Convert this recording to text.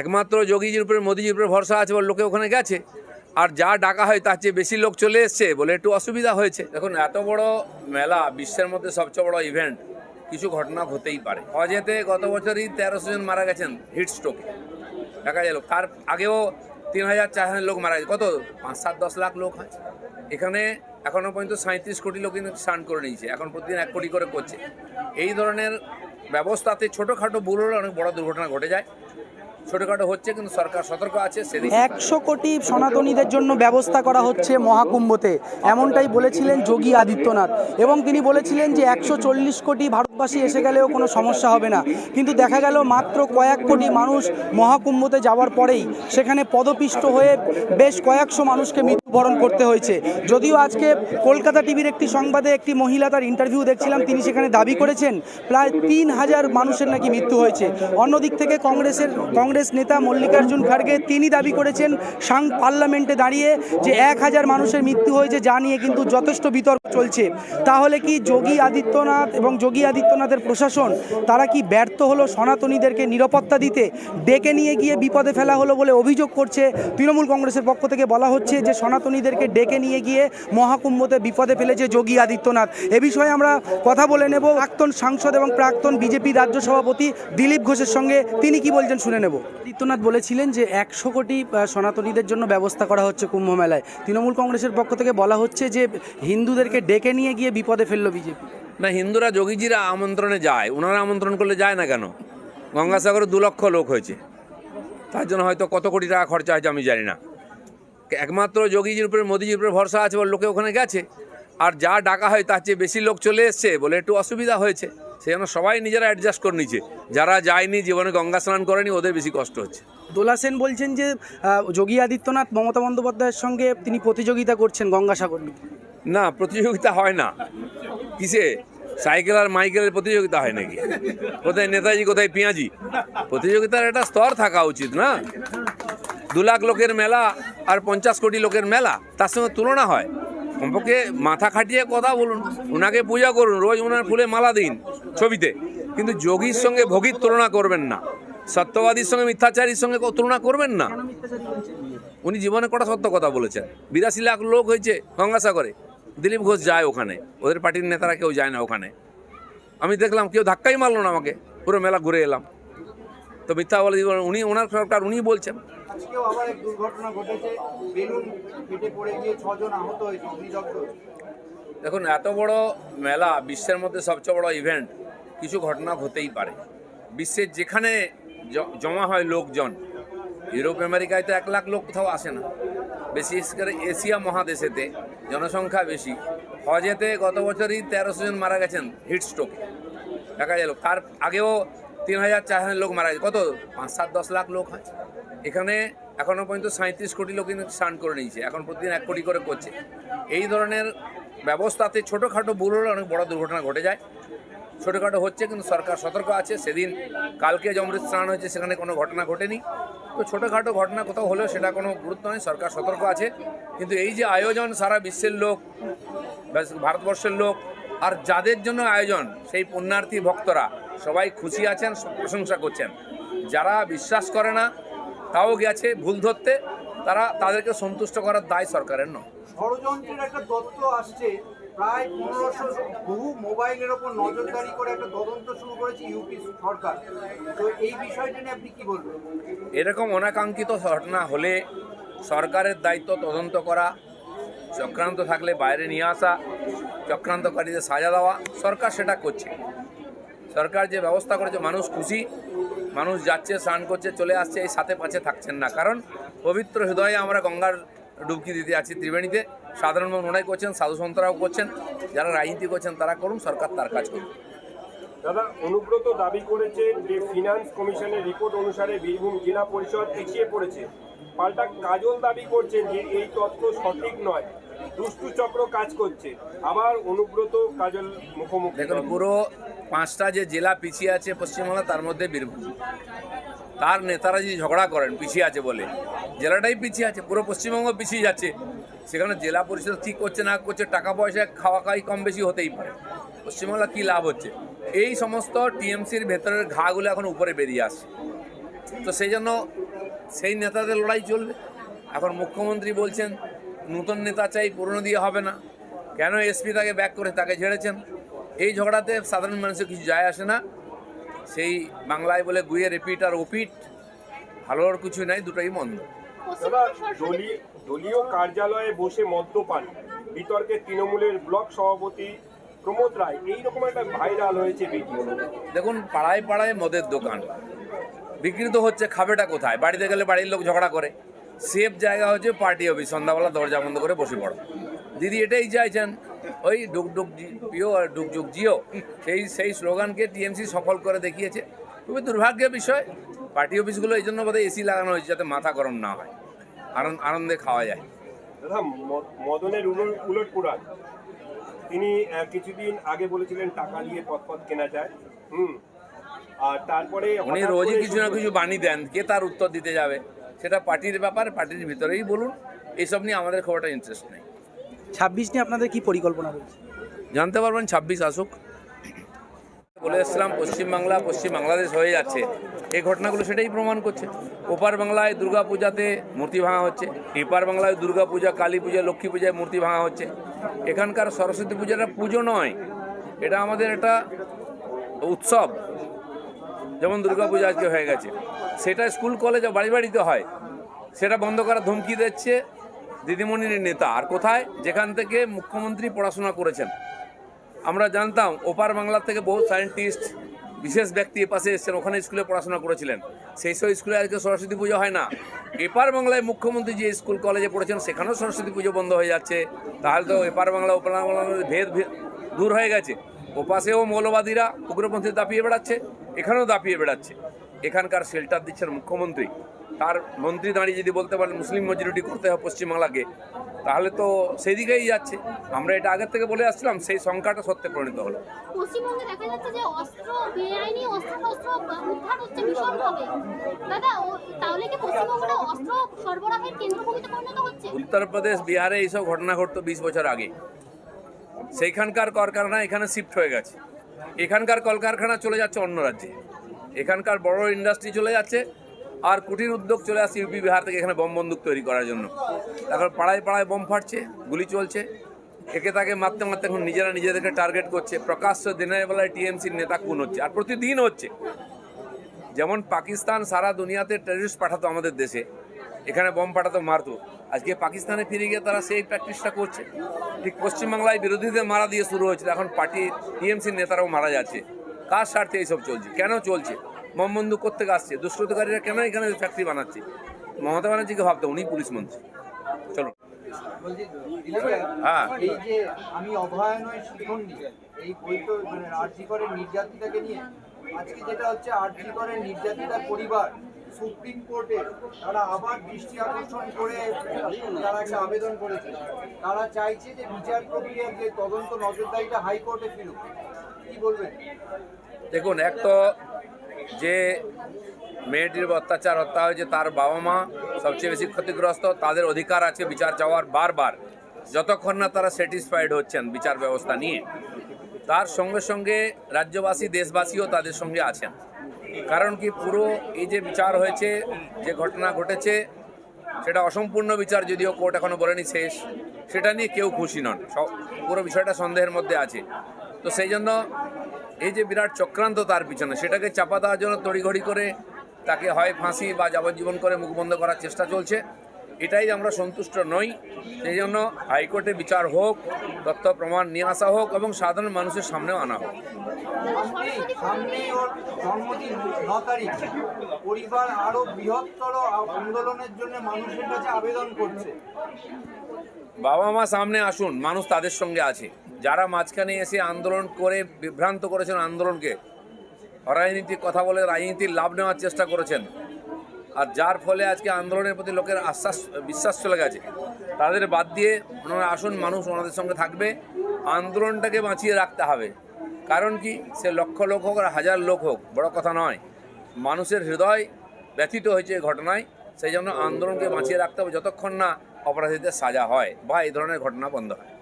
একমাত্র যোগীজির উপরে, মোদিজির উপরে ভরসা আছে বলে লোকে ওখানে গেছে। আর যা ডাকা হয় তার চেয়ে বেশি লোক চলে এসছে বলে একটু অসুবিধা হয়েছে। দেখুন, এত বড় মেলা বিশ্বের মধ্যে সবচেয়ে বড় ইভেন্ট কিছু ঘটনা হতেই পারে। অজেতে গত বছরই তেরোশো জন মারা গেছেন হিট স্ট্রোকে দেখা গেল, তার আগেও তিন হাজার চার হাজার লোক মারা গেছে। কত? পাঁচ, সাত, দশ লাখ লোক হয়। এখানে এখনও পর্যন্ত সাঁত্রিশ কোটি লোক কিন্তু স্নান করে নিয়েছে, এখন প্রতিদিন এক কোটি করে করছে। এই ধরনের ব্যবস্থাতে ছোটোখাটো ভুল হলে অনেক বড় দুর্ঘটনা ঘটে যায়। হচ্ছে, কিন্তু সরকার সতর্ক আছে একশো কোটি সনাতনীদের জন্য ব্যবস্থা করা হচ্ছে মহাকুম্ভতে। এমনটাই বলেছিলেন যোগী আদিত্যনাথ। এবং তিনি বলেছিলেন যে একশো চল্লিশ কোটি ভারতবাসী এসে গেলেও কোনো সমস্যা হবে না। কিন্তু দেখা গেল মাত্র কয়েক কোটি মানুষ মহাকুম্ভতে যাওয়ার পরেই সেখানে পদপিষ্ট হয়ে বেশ কয়েকশো মানুষকে মৃত্যুবরণ করতে হয়েছে। যদিও আজকে কলকাতা টিভির একটি সংবাদে একটি মহিলা তার ইন্টারভিউ দেখছিলাম, তিনি সেখানে দাবি করেছেন, প্রায় তিন হাজার মানুষের নাকি মৃত্যু হয়েছে। অন্যদিক থেকে কংগ্রেসের, কংগ্রেস নেতা মল্লিকার্জুন খাড়গে তিনি দাবি করেছেন, সাং পার্লামেন্টে দাঁড়িয়ে যে এক হাজার মানুষের মৃত্যু হয়েছে, যা নিয়ে কিন্তু যথেষ্ট বিতর্ক চলছে। তাহলে কি যোগী আদিত্যনাথ এবং যোগী আদিত্যনাথের প্রশাসন, তারা কি ব্যর্থ হলো সনাতনীদেরকে নিরাপত্তা দিতে? ডেকে নিয়ে গিয়ে বিপদে ফেলা হলো বলে অভিযোগ করছে তৃণমূল কংগ্রেসের পক্ষ থেকে বলা হচ্ছে যে সনাতনীদেরকে ডেকে নিয়ে গিয়ে মহাকুম্ভতে বিপদে ফেলেছে যোগী আদিত্যনাথ। এ বিষয়ে আমরা কথা বলে নেব প্রাক্তন সাংসদ এবং প্রাক্তন বিজেপি রাজ্য সভাপতি দিলীপ ঘোষের সঙ্গে। তিনি কি বলছেন শুনে নেব। আদিত্যনাথ বলেছিলেন যে একশো কোটি সনাতনীদের জন্য ব্যবস্থা করা হচ্ছে কুম্ভ মেলায় তৃণমূল কংগ্রেসের পক্ষ থেকে বলা হচ্ছে যে হিন্দুদেরকে ডেকে নিয়ে গিয়ে বিপদে ফেলল বিজেপি। না হিন্দুরা যোগীজিরা আমন্ত্রণে যায়। ওনারা আমন্ত্রণ করলে যায় না কেন? গঙ্গাসাগরে দু লক্ষ লোক হয়েছে। তার জন্য হয়তো কত কোটি টাকা খরচা হয়েছে আমি জানি না। একমাত্র যোগীজির উপরে মোদিজির উপরে ভরসা আছে বলে লোকে ওখানে গেছে। আর যা ডাকা হয় তার চেয়ে বেশি লোক চলে এসছে বলে একটু অসুবিধা হয়েছে। সেই জন্য সবাই নিজেরা অ্যাডজাস্ট করে নিচ্ছে যারা যায়নি জীবনে গঙ্গা স্নান করেনি ওদের বেশি কষ্ট হচ্ছে। দোলা সেন বলছেন যে যোগী আদিত্যনাথ মমতা বন্দ্যোপাধ্যায়ের সঙ্গে তিনি প্রতিযোগিতা করছেন গঙ্গাসাগর না প্রতিযোগিতা হয় না। কিসে? সাইকেল আর মাইকেলের প্রতিযোগিতা হয় নাকি? কোথায় নেতাজি কোথায় পেঁয়াজি? প্রতিযোগিতার একটা স্তর থাকা উচিত না? দু লাখ লোকের মেলা আর পঞ্চাশ কোটি লোকের মেলা, তার সঙ্গে তুলনা হয়। কমপক্ষে মাথা খাটিয়ে কথা বলুন ওনাকে পূজা করুন, রোজ ওনার ফুলে মালা দিন ছবিতে। কিন্তু যোগীর সঙ্গে ভোগীর তুলনা করবেন না। সত্যবাদীর সঙ্গে, মিথ্যাচারীর সঙ্গে তুলনা করবেন না। উনি জীবনে কটা সত্য কথা বলেছেন। বিরাশি লাখ লোক হয়েছে গঙ্গাসাগরে। দিলীপ ঘোষ যায় ওখানে। ওদের পার্টির নেতারা কেউ যায় না ওখানে। আমি দেখলাম কেউ ধাক্কাই মারলো না আমাকে। পুরো মেলা ঘুরে এলাম। তো মিথ্যা বলে উনি, ওনার সরকার উনি বলছেন। আজকেও আবার এক দুর্ঘটনা ঘটেছে। বেলুন ফেটে পড়ে গিয়ে ছজন আহত হয়েছে অগ্নিদগ্ধ। দেখুন, এত বড় মেলা, বিশ্বের মধ্যে সবচেয়ে বড় ইভেন্ট কিছু ঘটনা হতেই পারে। বিশ্বের যেখানে জমা হয় লোকজন, ইউরোপ, আমেরিকায় তো এক লাখ লোক কোথাও আসে না। বিশেষ করে এশিয়া মহাদেশেতে জনসংখ্যা বেশি। হজেতে গত বছরই তেরোশো জন মারা গেছেন হিট স্ট্রোকে দেখা গেল, তার আগেও তিন হাজার চার হাজার লোক মারা গেছে। কত? পাঁচ, সাত, দশ লাখ লোক হয়। এখানে এখনও পর্যন্ত সাঁত্রিশ কোটি লোক কিন্তু স্নান করে নিয়েছে। এখন প্রতিদিন এক কোটি করে করছে। এই ধরনের ব্যবস্থাতে ছোটোখাটো ভুল হলে অনেক বড় দুর্ঘটনা ঘটে যায়। ছোটোখাটো হচ্ছে কিন্তু সরকার সতর্ক আছে। সেদিন কালকে যে অমৃত স্নান হয়েছে, সেখানে কোনো ঘটনা ঘটেনি। তো ছোটোখাটো ঘটনা কোথাও হলেও সেটা কোনো গুরুত্ব নেই, সরকার সতর্ক আছে। কিন্তু এই যে আয়োজন, সারা বিশ্বের লোক ভারতবর্ষের লোক, আর যাদের জন্য আয়োজন, সেই পুণ্যার্থী ভক্তরা সবাই খুশি আছেন, প্রশংসা করছেন। যারা বিশ্বাস করে না তাও গেছে ভুল ধরতে। তারা তাদেরকে সন্তুষ্ট করার দায় সরকারের নয়। ষড়যন্ত্রের একটা তথ্য আসছে প্রায় পনেরোশো বহু মোবাইলের ওপর নজরদারি করে একটা তদন্ত শুরু করেছে ইউপি সরকার। তো এই বিষয়টা নিয়ে আপনি কি বলবেন? এরকম অনাকাঙ্ক্ষিত ঘটনা হলে সরকারের দায়িত্ব তদন্ত করা চক্রান্ত থাকলে বাইরে নিয়ে আসা চক্রান্তকারীদের সাজা দেওয়া সরকার সেটা করছে। সরকার যে ব্যবস্থা করেছে মানুষ খুশি মানুষ যাচ্ছে স্নান করছে চলে আসছে এই সাথে পাশে থাকছেন না। কারণ পবিত্র হৃদয়ে আমরা গঙ্গার ডুবকি দিতে আছি ত্রিবেণীতে। সাধারণ মানুষ ওনাই করছেন সাধু সন্তরাও করছেন যারা রাজনীতি করছেন তারা করুন সরকার তার কাজ করুন দাদা অনুব্রত দাবি করেছেন যে ফিনান্স কমিশনের রিপোর্ট অনুসারে বীরভূম জেলা পরিষদ পিছিয়ে পড়েছে। পাল্টা কাজল দাবি করছেন যে এই তথ্য সঠিক নয়। দুষ্টু চক্র কাজ করছে। আবার অনুব্রত কাজল মুখোমুখি দেখুন পুরো পাঁচটা যে জেলা পিছিয়ে আছে পশ্চিমবাংলা, তার মধ্যে বীরভূম। তার নেতারা যদি ঝগড়া করেন, পিছিয়ে আছে বলে, জেলাটাই পিছিয়ে আছে, পুরো পশ্চিমবঙ্গ পিছিয়ে যাচ্ছে। সেখানে জেলা পরিষদ ঠিক করছে না করছে, টাকা পয়সা খাওয়া খাই কম বেশি হতেই পারে। পশ্চিমবাংলা কী লাভ হচ্ছে? এই সমস্ত টিএমসির ভেতরের ঘাগুলো এখন উপরে বেরিয়ে আসছে। তো সেই জন্য সেই নেতাদের লড়াই চলবে। এখন মুখ্যমন্ত্রী বলছেন, নতুন নেতা চাই, পুরনো দিয়ে হবে না। কেন এসপি তাকে ব্যাক করে, তাকে ঝেড়েছেন এই ঝগড়াতে সাধারণ মানুষের কিছু যায় আসে না। সেই বাংলায় বলে গুয়ে রিপিট আর ওপিট ভালোর কিছু নাই দুটোই মন্দ। দলীয় কার্যালয়ে বসে মদ্যপান বিতর্কে তৃণমূলের ব্লক সভাপতি প্রমোদ রায় এইরকম একটা ভাইরাল হয়েছে ভিডিও দেখুন পাড়ায় পাড়ায় মদের দোকান। বিক্রি তো হচ্ছে খাবেটা কোথায়? বাড়িতে গেলে বাড়ির লোক ঝগড়া করে। সেফ জায়গা হচ্ছে পার্টি অফিস সন্ধ্যাবেলা দরজা বন্ধ করে বসে পড়ো। দিদি এটাই চাইছেন ওই ডুক ডুক জি- পিও আর ডুক ডুক জিও সেই সেই স্লোগানকে টিএমসি সফল করে দেখিয়েছে। খুবই দুর্ভাগ্যের বিষয় পার্টি অফিসগুলো এই জন্য বোধহয় এসি লাগানো হয়েছে যাতে মাথা গরম না হয় আনন্দ আনন্দে খাওয়া যায়। মদনের উলট পুরাণ তিনি কিছুদিন আগে বলেছিলেন টাকা দিয়ে পথ পথ কেনা যায়। হুম। আর তারপরে উনি রোজই কিছু না কিছু বাণী দেন কে তার উত্তর দিতে যাবে? সেটা পার্টির ব্যাপার পার্টির ভিতরেই বলুন। এইসব নিয়ে আমাদের খুব একটা ইন্টারেস্ট নেই। ছাব্বিশ নিয়ে আপনাদের কি পরিকল্পনা রয়েছে? জানতে পারবেন, ছাব্বিশ আসুক। বলে এসছিলাম, পশ্চিমবাংলা, পশ্চিম বাংলাদেশ হয়ে যাচ্ছে। এই ঘটনাগুলো সেটাই প্রমাণ করছে। ওপার বাংলায় দুর্গা পূজাতে মূর্তি ভাঙা হচ্ছে। এপার বাংলায় দুর্গা পূজা, কালী পূজা, লক্ষ্মী পূজায় মূর্তি ভাঙা হচ্ছে। এখানকার সরস্বতী পূজাটা পুজো নয়। এটা আমাদের একটা উৎসব। যেমন দুর্গা পূজা আজকে হয়ে গেছে। সেটা স্কুল, কলেজে, বাড়ি বাড়িতে হয়। সেটা বন্ধ করার ধমকি দিচ্ছে। দিদিমণির নেতা। আর কোথায়? যেখান থেকে মুখ্যমন্ত্রী পড়াশোনা করেছেন। আমরা জানতাম, ওপার বাংলা থেকে বহু সায়েন্টিস্ট, বিশেষ ব্যক্তি এপাশে এসেছেন, ওখানে স্কুলে পড়াশোনা করেছিলেন। সেই সব স্কুলে আজকে সরস্বতী পুজো হয় না। এপার বাংলায় মুখ্যমন্ত্রী যে স্কুল কলেজে পড়েছেন, সেখানেও সরস্বতী পুজো বন্ধ হয়ে যাচ্ছে। তাহলে তো এপার বাংলা, ওপার ভেদ ভেদ দূর হয়ে গেছে। ওপাশেও মৌলবাদীরা উগ্রপন্থী দাপিয়ে বেড়াচ্ছে, এখানেও দাপিয়ে বেড়াচ্ছে। এখানকার শেল্টার দিচ্ছেন মুখ্যমন্ত্রী। তার মন্ত্রী দাঁড়িয়ে যদি বলতে পারেন মুসলিম মেজরিটি করতে হবে পশ্চিমবাংলাকে তাহলে তো সেই দিকেই যাচ্ছে। আমরা এটা আগের থেকে বলে আসছিলাম সেই সংখ্যাটা সত্যে পরিণত হলো। পশ্চিমবঙ্গে দেখা যাচ্ছে যে অস্ত্র বেআইনি অস্ত্র উদ্ধার হচ্ছে ভীষণভাবে দাদা তাহলে কি পশ্চিমবঙ্গটা অস্ত্র সরবরাহের কেন্দ্রভূমিতে পরিণত হচ্ছে? উত্তরপ্রদেশ বিহারে এইসব ঘটনা ঘটতো বিশ বছর আগে। সেইখানকার কলকারখানা এখানে শিফট হয়ে গেছে। এখানকার কলকারখানা চলে যাচ্ছে অন্য রাজ্যে। এখানকার বড় ইন্ডাস্ট্রি চলে যাচ্ছে। আর কুটির উদ্যোগ চলে আসছে ইউপি, বিহার থেকে এখানে বম বন্দুক তৈরি করার জন্য। এখন পাড়ায় পাড়ায় বম ফাটছে, গুলি চলছে। একে তাকে মারতে মারতে এখন নিজেরা নিজেদেরকে টার্গেট করছে। প্রকাশ্য দিনের বেলায় টিএমসির নেতা খুন হচ্ছে, আর প্রতিদিন হচ্ছে। যেমন পাকিস্তান সারা দুনিয়াতে টেররিস্ট পাঠাতো আমাদের দেশে, এখানে বম পাঠাতো মারতো। আজকে পাকিস্তানে ফিরে গিয়ে তারা সেই প্র্যাকটিসটা করছে। ঠিক পশ্চিমবাংলায় বিরোধীদের মারা দিয়ে শুরু হয়েছিল, এখন পার্টি, টিএমসির নেতারাও মারা যাচ্ছে। কার স্বার্থে এইসব চলছে? কেন চলছে? বম বন্দুক করতে আসছে। দুষ্কৃতকারীরা কেন এখানে ফ্যাক্টরি বানাচ্ছে? মমতা ব্যানার্জিকে ভাবতো উনি পুলিশ মন্ত্রী। চলো। হ্যাঁ। এই যে আমি শিখন্ডি এই বই তো মানে আরজি করে নির্যাতিতাকে নিয়ে আজকে যেটা হচ্ছে আরজি করে নির্যাতিতার পরিবার সুপ্রিম কোর্টে তারা আবার দৃষ্টি আকর্ষণ করে তারা একটা আবেদন করেছে। তারা চাইছে যে বিচার প্রক্রিয়ার যে তদন্ত নজরদারিটা হাইকোর্টে ফিরুক। কি বলবেন? দেখুন এক তো যে মেয়েটির অত্যাচার, হত্যা হয়েছে, তার বাবা মা সবচেয়ে বেশি ক্ষতিগ্রস্ত, তাদের অধিকার আছে বিচার চাওয়ার বারবার। যতক্ষণ না তারা স্যাটিসফাইড হচ্ছেন বিচার ব্যবস্থা নিয়ে। তার সঙ্গে সঙ্গে রাজ্যবাসী, দেশবাসীও তাদের সঙ্গে আছেন। কারণ কি, পুরো এই যে বিচার হয়েছে, যে ঘটনা ঘটেছে, সেটা অসম্পূর্ণ বিচার যদিও কোর্ট এখনও বলেনি শেষ। সেটা নিয়ে কেউ খুশি নন। পুরো বিষয়টা সন্দেহের মধ্যে আছে। তো সেই জন্য এই যে বিরাট চক্রান্ত তার পিছনে, সেটাকে চাপা দেওয়ার জন্য তড়িঘড়ি করে তাকে হয় ফাঁসি বা যাবজ্জীবন করে মুখবন্ধ করার চেষ্টা চলছে। এটাই আমরা সন্তুষ্ট নই সেই জন্য হাইকোর্টে বিচার হোক তথ্য প্রমাণ নিয়ে আসা হোক এবং সাধারণ মানুষের সামনেও আনা হোক। দাদা সরস্বতী সামনেই ওর জন্মদিন ন তারিখ। পরিবার আরও বৃহত্তর আন্দোলনের জন্য মানুষের কাছে আবেদন করছে। বাবা মা সামনে আসুন মানুষ তাদের সঙ্গে আছে। যারা মাঝখানে এসে আন্দোলন করে বিভ্রান্ত করেছেন আন্দোলনকে অরাজনীতির কথা বলে রাজনীতির লাভ নেওয়ার চেষ্টা করেছেন আর যার ফলে আজকে আন্দোলনের প্রতি লোকের আশ্বাস, বিশ্বাস চলে গেছে। তাদের বাদ দিয়ে ওনারা আসুন, মানুষ ওনাদের সঙ্গে থাকবে। আন্দোলনটাকে বাঁচিয়ে রাখতে হবে। কারণ কি? সে লক্ষ লোক হোক আর হাজার লোক হোক, বড় কথা নয়। মানুষের হৃদয় ব্যথিত হয়েছে এই ঘটনায়। সেই জন্য আন্দোলনকে বাঁচিয়ে রাখতে হবে। যতক্ষণ না অপরাধীদের সাজা হয় বা এই ধরনের ঘটনা বন্ধ হয়।